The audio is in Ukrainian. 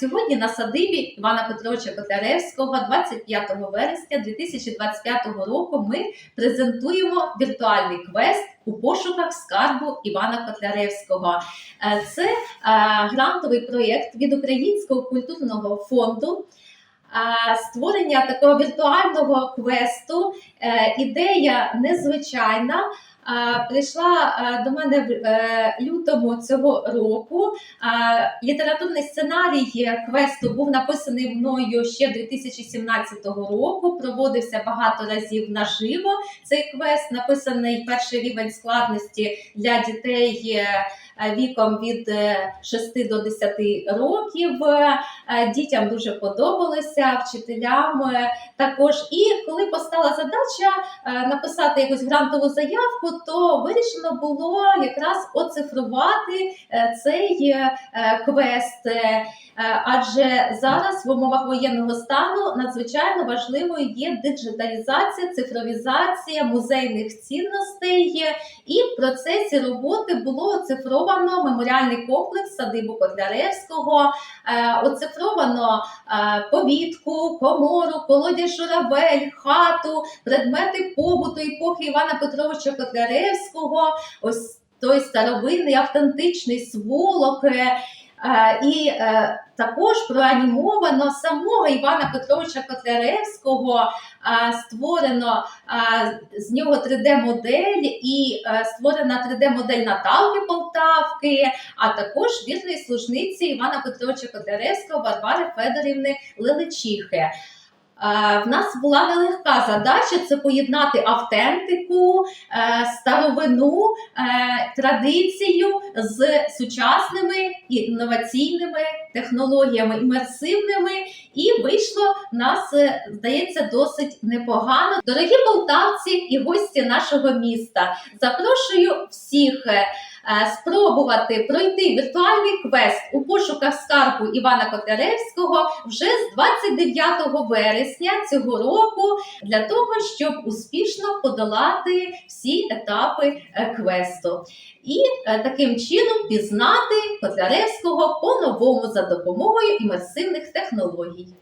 Сьогодні на садибі Івана Петровича Котляревського, 25 вересня 2025 року, ми презентуємо віртуальний квест у пошуках скарбу Івана Котляревського. Е, Це е, грантовий проєкт від Українського культурного фонду. е, Створення такого віртуального квесту. Ідея незвичайна. Е, Прийшла е, до мене в е, лютому цього року. Е, Літературний сценарій квесту був написаний мною ще 2017 року. Проводився багато разів наживо. Цей квест написаний перший рівень складності для дітей е, віком від е, 6 до 10 років. Е, Дітям дуже подобалося, вчителям е, також. І коли постала задача е, написати якусь грантову заявку, то вирішено було якраз оцифрувати е, цей е, квест. Е, Адже зараз в умовах воєнного стану надзвичайно важливою є диджиталізація, цифровізація музейних цінностей. І в процесі роботи було оцифровано меморіальний комплекс садибу Котляревського, оцифровано повітку, комору, колодязь журавель, хату, предмети побуту епохи Івана Петровича Котляревського, ось той старовинний автентичний сволок. е, Е, І е, також проанімовано самого Івана Петровича Котляревського, створено з нього 3D-модель і створена 3D-модель Наталки Полтавки, а також вірної служниці Івана Петровича Котляревського Варвари Федорівни Лелечихи. Е, В нас була нелегка задача це поєднати автентику, е, старовину, е, традицію з сучасними інноваційними технологіями, імерсивними, і вийшло нас, здається, досить непогано. Дорогі полтавці і гості нашого міста, запрошую всіх. Е, Спробувати пройти віртуальний квест у пошуках скарбу Івана Котляревського вже з 29 вересня цього року для того, щоб успішно подолати всі етапи е, квесту і е, таким чином пізнати Котляревського по-новому за допомогою імерсивних технологій.